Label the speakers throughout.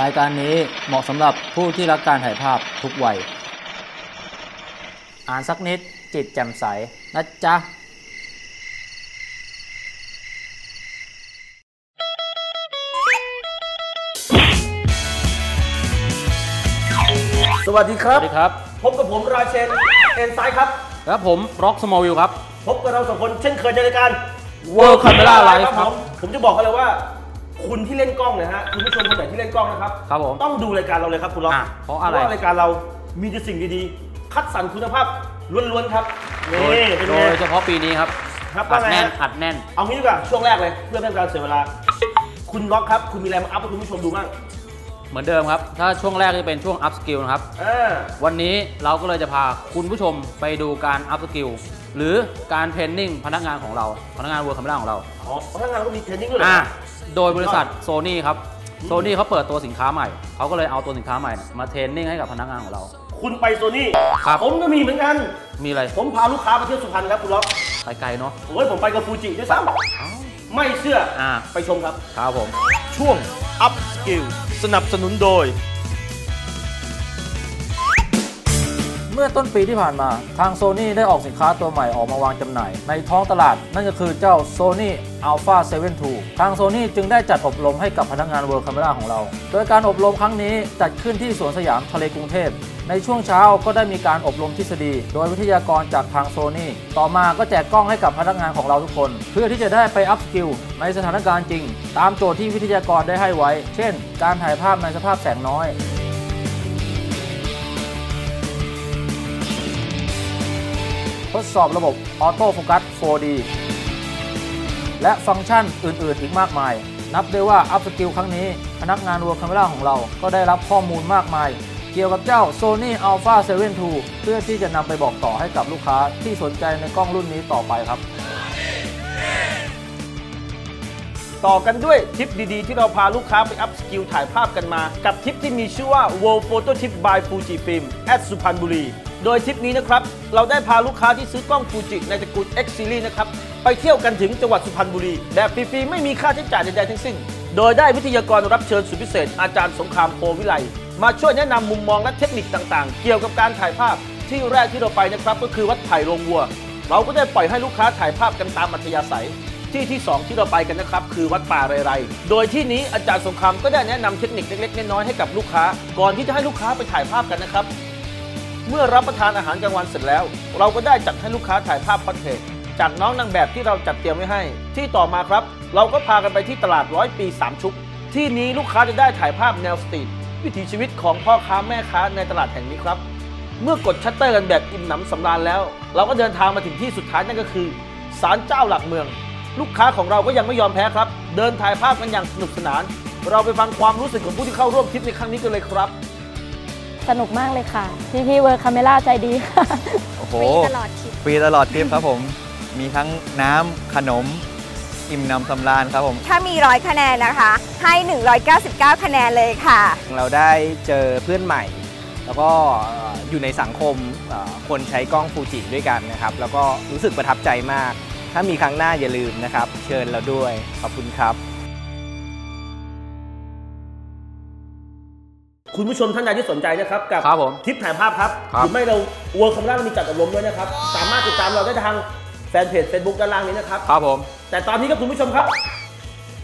Speaker 1: รายการนี้เหมาะสำหรับผู้ที่รักการถ่ายภาพทุกวัย อ่านสักนิดจิตแจ่มใส นะจ๊ะ
Speaker 2: สวัสดีค
Speaker 1: ส
Speaker 2: รับ
Speaker 1: วัสดีครับ
Speaker 2: พบกับผมราเชน เอ็นไซด์ครับ
Speaker 1: ครับผมร็อกสมอลวิวครับ
Speaker 2: พบกับเราสองคนเช่นเคยในรายการ
Speaker 1: World Camera Live
Speaker 2: ผมผมจะบอกกันเลยว่า คุณที่เล่นกล้องนะฮะคุณผู้ชมคนไหนที่เล่นกล้องนะครับ
Speaker 1: ครับผม
Speaker 2: ต้องดูรายการเราเลยครับคุณล็อก
Speaker 1: อะเพราะอะไร
Speaker 2: รายการเรามีแต่สิ่งดีๆ คัดสรรคุณภาพล้วนๆครับ
Speaker 1: โด
Speaker 2: นี่
Speaker 1: ย
Speaker 2: เป็น
Speaker 1: โด
Speaker 2: ไง
Speaker 1: ยเฉพาะปีนี้ครับ
Speaker 2: ครับ
Speaker 1: อั
Speaker 2: ว่า
Speaker 1: ด
Speaker 2: ไง
Speaker 1: แน่น
Speaker 2: ฮะ
Speaker 1: อัดแน่น
Speaker 2: เอางี้ดีกว่าช่วงแรกเลยเพื่อไม่ให้การเสียเวลา คุณล็อกครับ คุณมีอะไรมาอัพให้คุณผู้ชมดูบ้าง
Speaker 1: เหมือนเดิมครับ ถ้าช่วงแรกจะเป็นช่วงอัพสกิลนะครับ
Speaker 2: อ่า
Speaker 1: วันนี้เราก็เลยจะพาคุณผู้ชมไปดูการอัพสกิล หรือการเทรนนิ่งพนักงานของเรา พนักงานเวิร์คคาเมราของเรา
Speaker 2: อ๋อพนักงานก็มีเทรนนิ่งด้วยเหรอ
Speaker 1: อ่า
Speaker 2: ฮะ
Speaker 1: โดยบริษัทโซนี่ครับโซนี่เขาเปิดตัวสินค้าใหม่ เขาก็เลยเอาตัวสินค้าใหม่เนี่ยมาเทรนนิ่งให้กับพนักงานของเรา
Speaker 2: คุณไปโซนี่
Speaker 1: ครับ
Speaker 2: ผมก็มีเหมือนกัน
Speaker 1: มีอะไร
Speaker 2: ผมพาลูกค้ามาเที่ยวสุพรรณครับคุณล็อก
Speaker 1: ไปไกลเนาะ
Speaker 2: โอ้ยผมไปกับฟูจิด้วยซ้ำไม่เชื่อ
Speaker 1: อ่า
Speaker 2: ไปชมครับ
Speaker 1: ครับผม
Speaker 2: ช่วง Up Skill สนับสนุนโดย
Speaker 1: เมื่อต้นปีที่ผ่านมา ทางโซนี่ได้ออกสินค้าตัวใหม่ออกมาวางจำหน่าย ในท้องตลาด นั่นก็คือเจ้า Sony Alpha 7 II ทางโซนี่จึงได้จัดอบรมให้กับพนักงาน World Camera ของเรา โดยการอบรมครั้งนี้จัดขึ้นที่สวนสยามทะเลกรุงเทพในช่วงเช้าก็ได้มีการอบรมทฤษฎี โดยวิทยากรจากทางโซนี่ต่อมาก็แจกกล้องให้กับพนักงานของเราทุกคน เพื่อที่จะได้ไปอัพสกิลในสถานการณ์จริง ตามโจทย์ที่วิทยากรได้ให้ไว้ เช่น การถ่ายภาพในสภาพแสงน้อย ทดสอบระบบออโต้โฟกัส 4D และฟังก์ชันอื่น ๆ อีกมากมาย นับได้ว่าอัพสกิลครั้งนี้ พนักงาน World Camera ของเราก็ได้รับข้อมูลมากมาย เกี่ยวกับเจ้า Sony Alpha 7 II เพื่อที่จะนำไปบอกต่อให้กับลูกค้าที่สนใจในกล้องรุ่นนี้ต่อไปครับ
Speaker 2: ต่อกันด้วยทิปดีๆ ที่เราพาลูกค้าไปอัพสกิลถ่ายภาพกันมา กับทิปที่มีชื่อว่า World Photo Tip by Fuji Film at สุพรรณบุรี โดยทริปนี้นะครับ เราได้พาลูกค้าที่ซื้อกล้องฟูจิในตระกูล X Series นะครับ ไปเที่ยวกันถึงจังหวัดสุพรรณบุรี แบบฟรีๆ ไม่มีค่าใช้จ่ายใดๆทั้งสิ้น โดยได้วิทยากรรับเชิญสุดพิเศษ อาจารย์สงครามโพวิไล มาช่วยแนะนำมุมมองและเทคนิคต่างๆ เกี่ยวกับการถ่ายภาพที่แรกที่เราไปนะครับก็คือวัดไผ่โรงวัว เราก็ได้ปล่อยให้ลูกค้าถ่ายภาพกันตามอัธยาศัยที่ที่ 2 ที่เราไปกันนะครับ คือวัดป่าไรไรโดยที่นี้อาจารย์สงครามก็ได้แนะนำเทคนิคเล็กๆน้อยๆให้กับลูกค้า ก่อนที่จะให้ลูกค้าไปถ่ายภาพกันนะครับ เมื่อรับประทานอาหารกลางวันเสร็จแล้ว เราก็ได้จัดให้ลูกค้าถ่ายภาพพอร์เทรตจากน้องนางแบบที่เราจัดเตรียมไว้ให้ ที่ต่อมาครับ เราก็พากันไปที่ตลาดร้อยปีสามชุก ที่นี้ลูกค้าจะได้ถ่ายภาพแนวสตรีทวิถีชีวิตของพ่อค้าแม่ค้าในตลาดแห่งนี้ครับ เมื่อกดชัตเตอร์กันแบบอิ่มหนำสำราญแล้ว เราก็เดินทางมาถึงที่สุดท้ายนั่นก็คือศาลเจ้าหลักเมือง ลูกค้าของเราก็ยังไม่ยอมแพ้ครับ เดินถ่ายภาพกันอย่างสนุกสนาน เราไปฟังความรู้สึกของผู้ที่เข้าร่วมทริปในครั้งนี้กันเลยครับ
Speaker 3: สนุกมากเลยค่ะ พี่พี่เวิร์คคาเมล่าใจดีค่ะ
Speaker 4: โอ้โห
Speaker 3: ฟรีตลอดทริป
Speaker 4: ฟรีตลอดทริปครับผม มีทั้งน้ำขนมอิ่มหนำสำราญครับผม
Speaker 5: ถ้ามีร้อยคะแนนนะคะ ให้ 199 คะแนนเลยค่ะ
Speaker 6: เราได้เจอเพื่อนใหม่ แล้วก็เอ่ออยู่ในสังคมเอ่อคนใช้กล้องฟูจิด้วยกันนะครับ แล้วก็รู้สึกประทับใจมาก ถ้ามีครั้งหน้าอย่าลืมนะครับ เชิญเราด้วย ขอบคุณครับ
Speaker 2: คุณผู้ชมท่านใดที่สนใจนะครับกับ
Speaker 1: ครับผม
Speaker 2: ทริปถ่ายภาพครับ
Speaker 1: ครับ
Speaker 2: หรือไม่เราเวิร์คคำล่าเรามีจัดอบรมด้วยนะครับ สามารถติดตามเราได้ทางแฟนเพจ Facebook ด้านล่างนี้นะครับ
Speaker 1: ครับผม
Speaker 2: แต่ตอนนี้ครับคุณผู้ชมครับ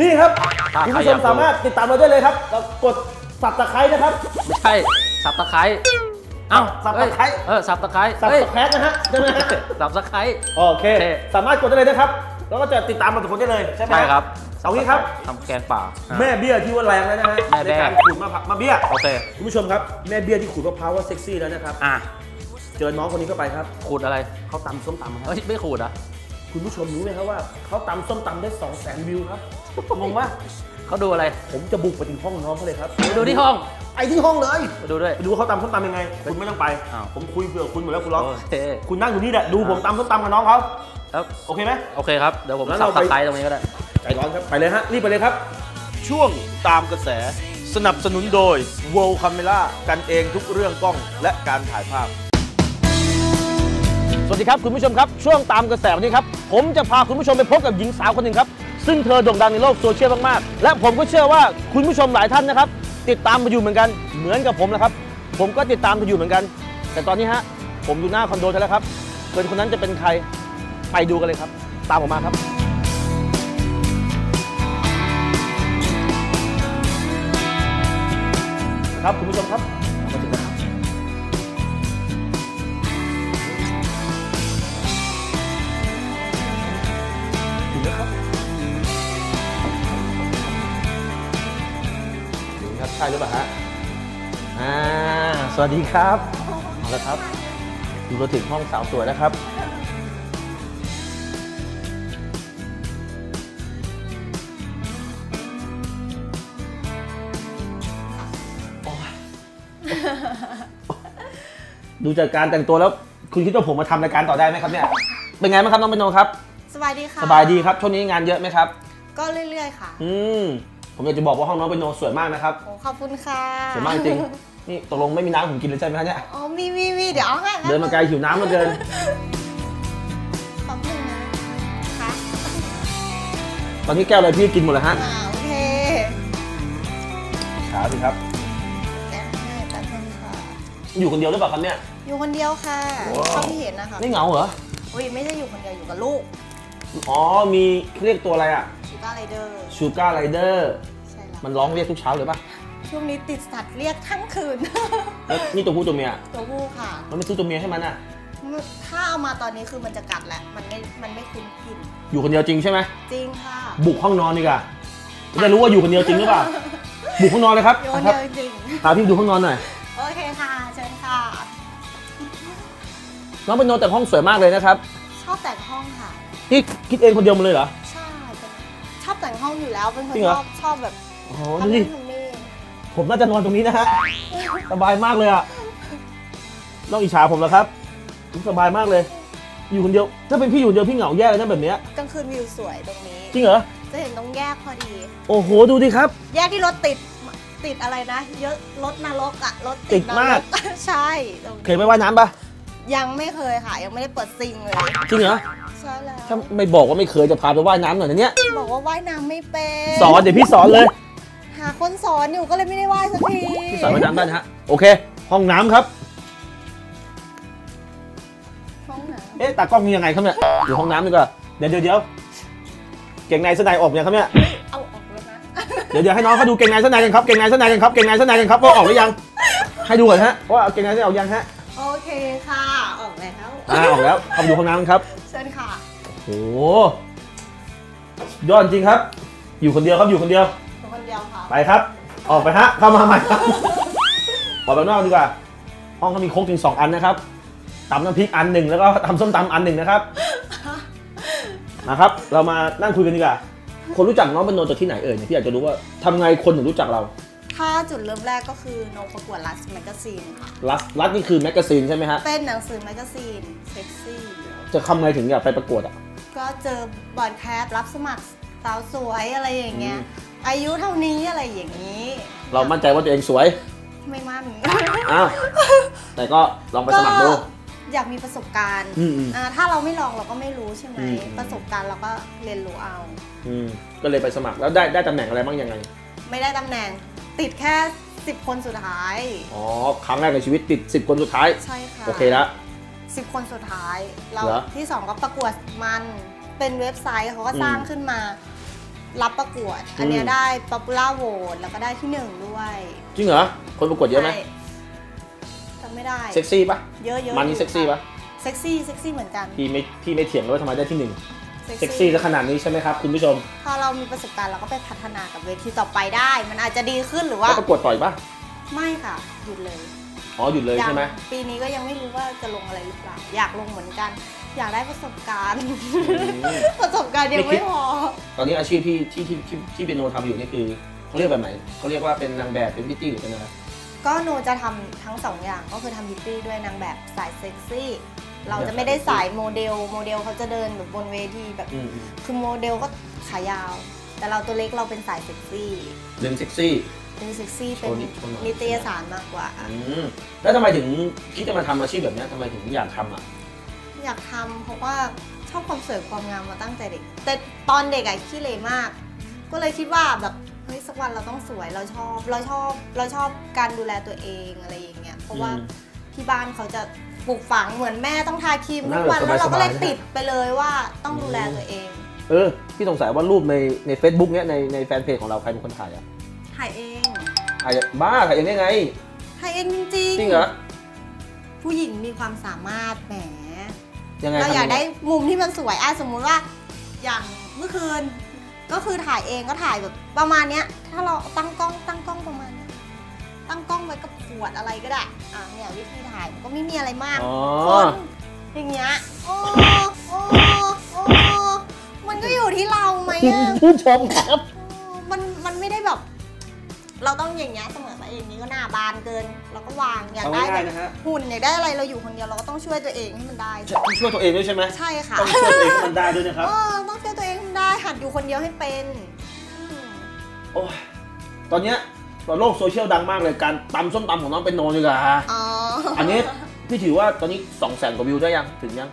Speaker 2: นี่ครับ
Speaker 1: ถ้า
Speaker 2: คุณ
Speaker 1: ใคร
Speaker 2: ผู้ช
Speaker 1: อยามกดู
Speaker 2: สามารถติดตามเราได้เลยครับเรากดสับตะไคร้นะครับ
Speaker 1: ไม่ใช่สับตะไคร้เอ้า
Speaker 2: สับตะไคร้
Speaker 1: เออสับตะไคร้
Speaker 2: สับ
Speaker 1: เอ้ย
Speaker 2: ตะแคร้นะฮะใช่ไหมฮะ
Speaker 1: สับตะไคร้
Speaker 2: โอเค
Speaker 1: โอเค
Speaker 2: สามารถกดได้เลยนะครับ แล้วก็จะติดตามเราทุกคนได้เลยใช่ไหม
Speaker 1: ใช่ครับ
Speaker 2: เอางี้ครับ
Speaker 1: ทำแกงป่า
Speaker 2: แม่เบี้ยที่ว่าแรงแล้วนะฮะ
Speaker 1: แม่
Speaker 2: ใน
Speaker 1: แบ้
Speaker 2: การขูดมะพร้าวมะเบี้ย
Speaker 1: โอเค
Speaker 2: คุณผู้ชมครับแม่เบี้ยที่ขูดมะพร้าวว่าเซ็กซี่แล้วนะครับ
Speaker 1: อะ
Speaker 2: เจอน้องคนนี้เข้าไปครับ
Speaker 1: ขูดอะไร
Speaker 2: เขาตำส้มตำครับ
Speaker 1: เอ้ยไม่ขูดอะ
Speaker 2: คุณผู้ชมรู้ไหมครับว่าเขาตำส้มตำได้2 0 0 0 0 0วิวครับงงปะ
Speaker 1: เขาดูอะไร
Speaker 2: ผมจะบุกไปถึงห้องน้องเขาเลยครับ
Speaker 1: ไปดูที่ห้อง
Speaker 2: ไอที่ห้องเลย
Speaker 1: ไปดูด้วย
Speaker 2: ไปดูว่าเขาตำส้มตำยังไง คุณไม่ต้องไป
Speaker 1: อ้าว
Speaker 2: ผมคุยเผื่อคุณหมดแล้วคุณล็อก
Speaker 1: โอเค
Speaker 2: คุณนั่งอยู่นี่แหละดูผมตำส้มตำกับน้องเขา
Speaker 1: ครับ
Speaker 2: โอเคไหม
Speaker 1: โอเคครับ เดี๋ยวผม
Speaker 2: แล้ว
Speaker 1: สับ
Speaker 2: เราไป
Speaker 1: ตะไคร้ตรงนี้ก็ได้
Speaker 2: ใจร้อนครับ ไปเลยฮะ รีบไปเลยครับ ช่วงตามกระแส สนับสนุนโดย World Camera กันเองทุกเรื่องกล้องและการถ่ายภาพ สวัสดีครับคุณผู้ชมครับ ช่วงตามกระแสวันนี้ครับ ผมจะพาคุณผู้ชมไปพบกับหญิงสาวคนหนึ่งครับ ซึ่งซึ่งเธอโด่งดังในโลกโซเชียลมากๆ และผมก็เชื่อว่าคุณผู้ชมหลายท่านนะครับ ติดตามมาอยู่เหมือนกันเหมือนกับผมแหละครับ ผมก็ติดตามเธออยู่เหมือนกัน แต่ตอนนี้ฮะผมอยู่หน้าคอนโดเธอแล้วครับเกินคนนั้นจะเป็นใครไปดูกันเลยครับ ตามผมมาครับ ครับคุณผู้ชมครับมาถึงแล้วครับถึงแล้วครับถึงครับใช่หรือเปล่าฮะอ่าสวัสดีครับเอาละครับอยู่มาถึงห้องสาวสวยแล้วครับ ดูจากการแต่งตัวแล้ว คุณคิดว่าผมมาทำรายการต่อได้ไหมครับเนี่ย เป็นไงบ้างครับน้องเปนโนครับ
Speaker 7: สบายดีค่ะ
Speaker 2: สบายดีครับ ช่วงนี้งานเยอะไหมครับ
Speaker 7: ก็เรื่อยๆค่ะ
Speaker 2: อืม ผมอยากจะบอกว่าห้องน้องเปนโนสวยมากนะครับ
Speaker 7: โอ้ ขอบคุณค่ะ
Speaker 2: สวยมากจริง นี่ตกลงไม่มีน้ำผมกินเลยใช่ไหมครับเนี่ย
Speaker 7: อ๋อ มีมีมีเดี๋ยวเอาให้
Speaker 2: เดินมาไกลหิวน้ำเหลือเกิน
Speaker 7: ขอบคุณนะค่ะ
Speaker 2: ตอนนี้แก้วอะไรพี่กินหมดเลยฮะ
Speaker 7: อ่าโอเค
Speaker 2: ขาสิครับ อยู่คนเดียวหรือเปล่าครับเนี่ย
Speaker 7: อยู่คนเดียวค่ะ
Speaker 2: ว้าว
Speaker 7: เท่าที่เห็นนะคะ
Speaker 2: ไม่เหงาเหรอ
Speaker 7: อุ้ยไม่ใช่อยู่คนเดียวอยู่กับลูก
Speaker 2: อ๋อ มีเรียกตัวอะไรอะ
Speaker 7: ชูการไรเดอร์
Speaker 2: ชูการ์ไรเดอร์
Speaker 7: ใช่แล้ว
Speaker 2: มันร้องเรียกทุกเช้าเลยปะ
Speaker 7: ช่วงนี้ติดสัตว์เรียกทั้งคืน
Speaker 2: แล้วนี่ตัวผู้ตัวเมีย
Speaker 7: ตัวผู้ค่ะ
Speaker 2: มันไม่ซื้อตัวเมียให้มันอะ
Speaker 7: ถ้าเอามาตอนนี้คือมันจะกัดแหละมันไม่มันไม่คุ้นกลิ่น
Speaker 2: อยู่คนเดียวจริงใช่ไหม
Speaker 7: จริงค่ะ
Speaker 2: บุกห้องนอนดีกว่าจะได้รู้ว่าอยู่คนเดียวจริงหรือเปล่าบุกห้องนอนเลยครับ
Speaker 7: อยู่คน
Speaker 2: ครั
Speaker 7: เดียวจริง
Speaker 2: พาพี่ดูห้องนอนหน่อย น้องเป็นโนแต่ห้องสวยมากเลยนะครับ
Speaker 7: ชอบแต่งห้องค่ะ
Speaker 2: นี่คิดเองคนเดียวหมาเลยเหรอ
Speaker 7: ใช่เป็นชอบแต่งห้องอยู่แล้ว เป็นคน
Speaker 2: จริงเหร
Speaker 7: ช
Speaker 2: อ
Speaker 7: อบชอบแบบ
Speaker 2: โอ้โห
Speaker 7: ทำ
Speaker 2: ดู
Speaker 7: นู่
Speaker 2: ดิ
Speaker 7: นทำนี่
Speaker 2: ผมน่าจะนอนตรงนี้นะฮะ สบายมากเลยอะน้องอิจฉาผมเหรอครับผมสบายมากเลย อยู่คนเดียว ถ้าเป็นพี่อยู่คนเดียวพี่เหงาแย่เลยนะแบบเนี้ย
Speaker 7: กลางคืนวิวสวยตรงนี้
Speaker 2: จริงเหรอ
Speaker 7: จะเห็นตรงแยกพอดี
Speaker 2: โอ้โห ดูดิครับ
Speaker 7: แยกที่รถติดติดอะไรนะ เยอะรถนรกอะรถ
Speaker 2: ติดมาก
Speaker 7: นรใช่ตรง
Speaker 2: เคยไปว่ายน้ำปะ
Speaker 7: ยังไม่เคยค่ะ ยังไม่ได้เปิดซิงเลย
Speaker 2: จริงเหรอ
Speaker 7: ใช่แล้ว
Speaker 2: ถ้าไม่บอกว่าไม่เคยจะพาไปว่ายน้ำหน่อยนะเนี่ย
Speaker 7: บอกว่าว่ายน้ำไม่เป็น
Speaker 2: สอนเดี๋ยวพี่สอนเลย
Speaker 7: หาคนสอนอยู่ก็เลยไม่ได้ว่ายสักที
Speaker 2: พี่สอนว่ายน้ำได้นะฮะโอเค ห้องน้ำครับ
Speaker 7: ห้องน้
Speaker 2: เอ๊ะตากล้องนี่ยังไงครับเนี่ยอยู่ห้องน้ำดีกว่าเดี๋ยวเดี๋ยวเดี๋ยวเก่งในเสนายออกยังครับเนี่ยำ
Speaker 7: เอาออกแล้วนะ
Speaker 2: เดี๋ยวเดี๋ยวให้น้องเขาดูเก่งในเสนายกันครับเก่งในเสนายกันครับเก่งในเสนายกันครับว่าออกหรือยัง ให้ดูก่อนฮะว่าเก่งในเสนายออกยังฮะ
Speaker 7: โอเคค่ะออก แล้ว
Speaker 2: อ่าออกแล้วเข้าไปดูห้องน้ำครับ
Speaker 7: เชิญค่ะ
Speaker 2: โอ้โหยอดจริงครับ อยู่คนเดียวครับอยู่คนเดียว
Speaker 7: ตัวคนเดียวค่ะ
Speaker 2: ไปครับ ออกไปฮะเข้ามาใหม่ครับออกไปนอกดีกว่า ห้องเขามีโค้กถึงสองอันนะครับตำน้ำพริกอันหนึ่งแล้วก็ตำส้มตำอันหนึ่งนะครับนะครับ เรามานั่งคุยกันดีกว่าคนรู้จักน้องเป็นโนจากที่ไหนเอ่ยเนี่ยพี่อยากจะรู้ว่าทำไงคนถึงรู้จักเรา
Speaker 7: ถ้าจุดเริ่มแรกก็คือโนประกวดรัสแมกกาซีนค่ะ
Speaker 2: รัฐรัฐนี่คือแมกกาซีนใช่ไหมฮะ
Speaker 7: เป็นหนังสือแมกกาซีนเซ็กซี่
Speaker 2: จะทำไงถึงอยากไปประกวดอะ
Speaker 7: ก็เจอบอร์ดแคสต์รับสมัครสาวสวยอะไรอย่างเงี้ย
Speaker 2: อืม
Speaker 7: อายุเท่านี้อะไรอย่างนี้
Speaker 2: เรามั่นใจว่าตัวเองสวย
Speaker 7: ไม่มั่น
Speaker 2: อ้าวแต่ก็ลองไปสมัครดู
Speaker 7: อยากมีประสบการณ์
Speaker 2: อืมอืม
Speaker 7: อ่าถ้าเราไม่ลองเราก็ไม่รู้ใช่ไหม
Speaker 2: อืม
Speaker 7: ประสบการณ์เราก็เรียนรู้เอา
Speaker 2: อืมก็เลยไปสมัครแล้วได้ได้ตำแหน่งอะไรบ้างยังไง
Speaker 7: ไม่ได้ตำแหน่ง ติดแค่ 10 คนสุดท้าย
Speaker 2: อ๋อ ครั้งแรกในชีวิตติด 10 คนสุดท้าย
Speaker 7: ใช่ค่ะ
Speaker 2: โอเคแล้ว
Speaker 7: สิบคนสุดท้ายเรา
Speaker 2: เหรอ
Speaker 7: ที่สองก็ประกวดมันเป็นเว็บไซต์เขาก็
Speaker 2: อืม
Speaker 7: สร้างขึ้นมา รับประกวด อันเนี้ย
Speaker 2: อืม
Speaker 7: ได้ popular vote แล้วก็ได้ที่หนึ่งด้วย
Speaker 2: จริงเหรอ คนประกวดเยอะไหม
Speaker 7: ใช่จำไม่ได้
Speaker 2: เซ็กซี่ปะ
Speaker 7: เยอะๆ
Speaker 2: มันนี่
Speaker 7: อยู่
Speaker 2: เซ็กซี่ปะ
Speaker 7: เซ็กซี่เซ็กซี่เหมือนกัน
Speaker 2: พี่ไม่พี่ไม่เถียงเลยว่าทำไมได้ที่หนึ่ง เซ็กซี่ซะขนาดนี้ใช่ไหมครับคุณผู้ชม
Speaker 7: พอเรามีประสบการณ์เราก็ไปพัฒนากับเวทีต่อไปได้ มันอาจจะดีขึ้นหรือว่า
Speaker 2: แล้วประกวดต่อยปะ
Speaker 7: ไม่ค่ะหยุดเลย
Speaker 2: อ๋อหยุดเลยใช่ไหม
Speaker 7: งปีนี้ก็ยังไม่รู้ว่าจะลงอะไรหรือเปล่าอยากลงเหมือนกัน อยากได้ประสบการณ์ ประสบการณ์ยัง
Speaker 2: ไม่คิ
Speaker 7: ไม่
Speaker 2: ด
Speaker 7: พอ
Speaker 2: ตอนนี้อาชีพที่ที่ที่ที่ที่เป็นโนทำอยู่นี่คือเขาเรียกแบบไหนเขาเรียกว่าเป็นนางแบบเป็นพิตตี้หรือเป็นอะไร
Speaker 7: ก็หนูจะทำทั้งสองอย่างก็คือทำพิตตี้ด้วยนางแบบสายเซ็กซี่ เราจะไม่ได้สายโมเดล โมเดลเขาจะเดินแบบบนเวทีแบบ
Speaker 2: อืมอืม
Speaker 7: คือโมเดลก็ขายาว แต่เราตัวเล็กเราเป็นสายเซ็กซี่
Speaker 2: เรื่องเซ็กซี่
Speaker 7: เป็นเซ็กซี่เป็น
Speaker 2: โชว์นิดโชว์หน่อย
Speaker 7: นิตยสารมากกว่า
Speaker 2: อืมแล้วทำไมถึงคิดจะมาทำอาชีพแบบเนี้ยทำไมถึงอยากทำอะ
Speaker 7: อยากทำเพราะว่าชอบความสวยความงามมาตั้งแต่เด็ก แต่ตอนเด็กอะขี้เหร่มาก ก็เลยคิดว่าแบบเฮ้ยสักวันเราต้องสวยเราชอบเราชอบเราชอบการดูแลตัวเองอะไรอย่างเงี้ยเพราะว่า
Speaker 2: อืม
Speaker 7: ที่บ้านเขาจะ ปลูกฝังเหมือนแม่ต้องทาครีม
Speaker 2: น่า
Speaker 7: ทุกวัน
Speaker 2: แบบ
Speaker 7: แล้วเราก็เลย
Speaker 2: สบายๆนะ
Speaker 7: ติดไปเลยว่าต้องดูแลตัวเอง
Speaker 2: เออพี่สงสัยว่ารูปในใน Facebook เนี้ยในในแฟนเพจของเราใครเป็นคนถ่ายอะ
Speaker 7: ถ่ายเอง
Speaker 2: ถ่ายบ้าถ่ายเองได้ไง
Speaker 7: ถ่ายเองจริง
Speaker 2: จริงเหรอ
Speaker 7: ผู้หญิงมีความสามารถแหม
Speaker 2: ยังไง
Speaker 7: เรา
Speaker 2: ทำ
Speaker 7: อยาก
Speaker 2: งง
Speaker 7: ได้มุมที่มันสวยอะสมมุติว่า อย่างเมื่อคืน ก็คือถ่ายเองก็ถ่ายแบบประมาณเนี้ย ถ้าเราตั้งกล้องตั้งกล้องประมาณเนี้ย ตั้งกล้องไว้กับขวดอะไรก็ได้อะเนี่ยวิธีถ่ายมันก็ไม่มีอะไรมาก
Speaker 2: อ๋อ
Speaker 7: คนอย่างเงี้ยโอ้โอ้โอ้มันก็อยู่ที่เราไหม
Speaker 2: คุณ
Speaker 7: อะ
Speaker 2: ผู้ชมครับ
Speaker 7: มันมันไม่ได้แบบ เราต้องอย่างเงี้ยเสมอไปอย่างนี้ก็หน้าบานเกิน เราก็วางอยาก
Speaker 2: เอา
Speaker 7: ได้
Speaker 2: ง่ายๆ
Speaker 7: แบ
Speaker 2: นะ
Speaker 7: บ
Speaker 2: ฮะ
Speaker 7: หุ่นอยากได้อะไรเราอยู่คนเดียวเราก็ต้องช่วยตัวเองให้มันได้
Speaker 2: ต้องช่วยตัวเองด้วยใช่ไหม
Speaker 7: ใช่ค่ะ
Speaker 2: ต้องช่วยตัวเองให้มันได้ด้วยนะครับ
Speaker 7: เออต้องช่วยตัวเองให้มันได้หัดอยู่คนเดียวให้เป็นอืม
Speaker 2: โอ้ยตอนเนี้ย โลกโซเชียลดังมากเลยการตำส้มตำของน้องเป็นโนดีกว่า
Speaker 7: อ๋อ
Speaker 2: อันนี้พี่ถือว่าตอนนี้2 0 0 0 0 0กว่าวิวได้ยังถึงยัง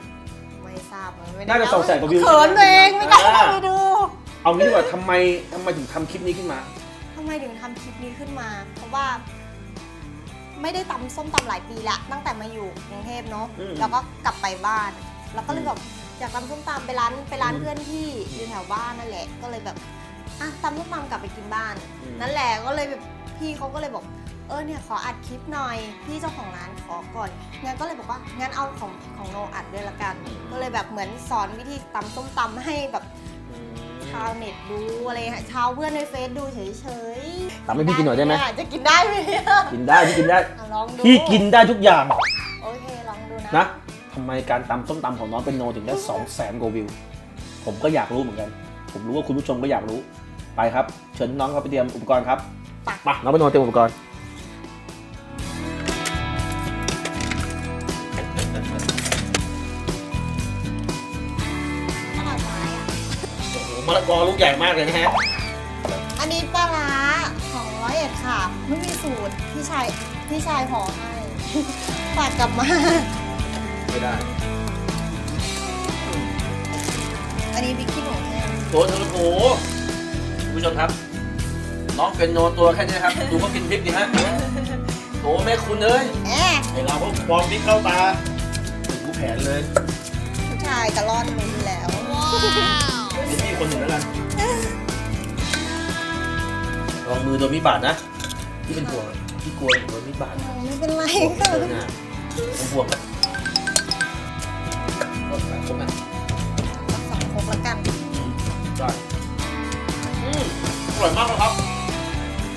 Speaker 7: ไม่ทราบเลยไม่ได้
Speaker 2: น่าจะ200,000กว่าวิว
Speaker 7: เขินตัวเองไม่กล้า
Speaker 2: อ่า
Speaker 7: เข้าไปดู
Speaker 2: เอางี้ดีกว่าทำไมทำไมถึงทำคลิปนี้ขึ้นมา
Speaker 7: ทำไมถึงทำคลิปนี้ขึ้นมา เพราะว่า ไม่ได้ตำส้มตำหลายปีละตั้งแต่มาอยู่กรุงเทพเนาะ
Speaker 2: อืม
Speaker 7: แล้วก็กลับไปบ้าน แล้วก็เลยแบบอยากตำส้มตำไปร้านไปร้านเพื่อนที่อยู่แถวบ้านนั่นแหละ ก็เลยแบบอะตำส้มตำกลับไปกินบ้าน นั่นแหละก็เลยแบบ พี่เขาก็เลยบอกเออเนี่ยขออัดคลิปหน่อยพี่เจ้าของร้านขอก่อนงั้นก็เลยบอกว่างั้นเอาของของโนอัดด้วยละกัน ก็เลยแบบเหมือนสอนวิธีตำส้มตำให้แบบชาวเน็ตดูอะไรค่ะชาวเพื่อนในเฟซดูเฉยๆ
Speaker 2: ตำให้พี่กินหน่อยได้ไหม
Speaker 7: จะกินได้ไหมเนี่ย
Speaker 2: กินได้พี่กินได้
Speaker 7: อะลองดู
Speaker 2: พี่กินได้ทุกอย่าง
Speaker 7: โอเคลองดูนะ
Speaker 2: นะทำไมการตำส้มตำของน้องเป็นโนถึงได้2 0 0 0 0 0กว่าวิว ผมก็อยากรู้เหมือนกัน ผมรู้ว่าคุณผู้ชมก็อยากรู้ไปครับ เชิญน้องเขาไปเตรียมอุปกรณ์ครับ มาน้องเป็นโนเตรียมอุปกรณ์
Speaker 7: อร่อยไหมอะ
Speaker 2: โอ้โหมะละกอลูกใหญ่มากเลยนะฮะ
Speaker 7: อันนี้ปลาร้าของร้อยเอ็ดค่ะ ไม่มีสูตรพี่ชายพี่ชายห่อให้ ฝากกลับมา
Speaker 2: ไม่ได้
Speaker 7: อันนี้พริกขี้หนูแห้ง
Speaker 2: โถโถโถคุณผู้ชมครับ น้องเป็นโนตัวแค่นี้นะครับ ดูเขากินพริกดิฮะโถแม่คุณเอ้ย
Speaker 7: แอะ
Speaker 2: ไอเราก็ฟองพริกเข้าตาดูแผนเลย
Speaker 7: ผู้ชายกระล่อนมือแล้ว
Speaker 2: เป็นพี่คนหนึ่งแล้วกันลองมือโดนมีดบาดนะพี่เป็นห่วงพี่กลัวโดนมีดบาด
Speaker 7: ไม่เป็นไร
Speaker 2: ห่วง
Speaker 7: ค่ะ
Speaker 2: เกินอะผมห่วงนะก็ใส่ครบนะ
Speaker 7: สองครกแล้วกัน
Speaker 2: ได้อืมอร่อยมากเลยครับ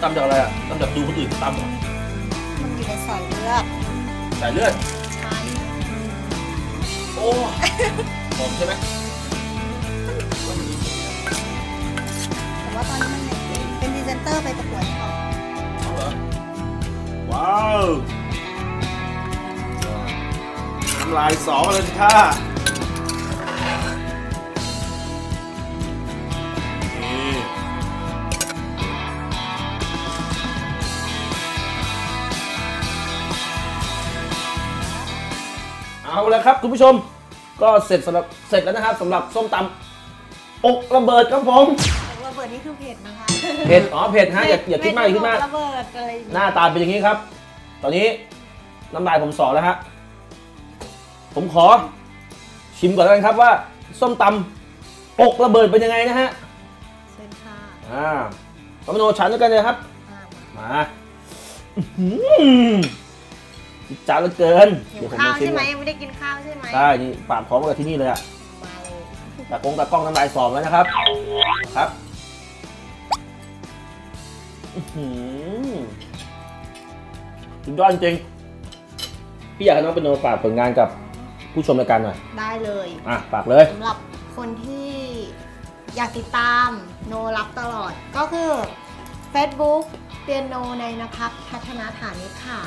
Speaker 2: ตำจากอะไรอะตำจากดูคนอื่นตำเหรอ
Speaker 7: มันอยู่ในสายเลือด
Speaker 2: ใส่เลือด
Speaker 7: ใช่
Speaker 2: โอ้หอมใช่ไหม
Speaker 7: แต่ว่าตอนนี้มันยังเป็นพรีเซนเตอร์ไปประกวดเขา
Speaker 2: เอาเหรอว้าวน้ำลายสองเลยสิค่ะ เอาละครับคุณผู้ชมก็เสร็จสำหรับเสร็จแล้วนะครับสำหรับส้มตำอกระเบิดครับผม
Speaker 7: ระเบิดนี่คือเผ็ดนะคะ
Speaker 2: เผ็ดอ๋อเผ็ดฮะอย่าอย่าคิดมากอย่าคิดมาก
Speaker 7: ระเบิดอะไรอย่าง
Speaker 2: ห
Speaker 7: เงี้ย
Speaker 2: น้าตาเป็นอย่างนี้ครับ ตอนนี้น้ำลายผมสอแล้วฮะผมขอชิมก่อนแล้วกันครับว่าส้มตำอกระเบิดเป็นยังไงนะฮะ
Speaker 7: เชิญค่ะ
Speaker 2: อ่าพมโนชันด้วยกันเลยครับ
Speaker 7: อ่า
Speaker 2: มา อื้อหือจ้าเหลือเกิน
Speaker 7: หิว
Speaker 2: ผม
Speaker 7: ข้าว
Speaker 2: มาชิ
Speaker 7: ใช่
Speaker 2: ม
Speaker 7: ไหม
Speaker 2: ก่อน
Speaker 7: ยังไม่ได้กินข้าวใช่ไหม
Speaker 2: ได้นี่ปากพร้อมกับที่นี่เลยอะ
Speaker 7: มาเลย
Speaker 2: ตากงตากล้องน้ำลายสอบแล้วนะครับ ครับอื้อหือสุดยอดจริงพี่อยากให้น้องเป็นโนฝากผลงานกับผู้ชมรายการหน่อย
Speaker 7: ได้เลย
Speaker 2: อะฝากเลย
Speaker 7: สำหรับคนที่อยากติดตามโนรับตลอดก็คือ Facebook เปียโนในนภัสพัฒนาฐานิชค่ะ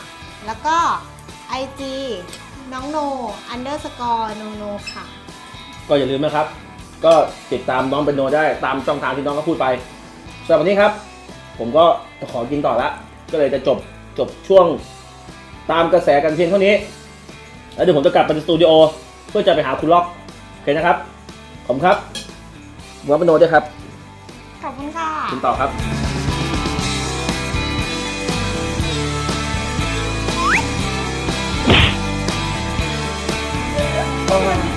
Speaker 7: แล้วก็ IG น้องโน underscore โนโนค่ะ
Speaker 2: ก็อย่าลืมนะครับ ก็ติดตามน้องเป็นโนได้ตามช่องทางที่น้องก็พูดไปสำหรับวันนี้ครับ ผมก็จะขอกินต่อละ ก็เลยจะจบจบช่วงตามกระแสกันเพียงเท่านี้ แล้วเดี๋ยวผมจะกลับไปสตูดิโอเพื่อจะไปหาคุณล็อกโอเคนะครับขอบคุณครับวัปโนด้วยครับ
Speaker 7: ขอบคุณค่ะ
Speaker 2: คุณต่อครับ
Speaker 7: เ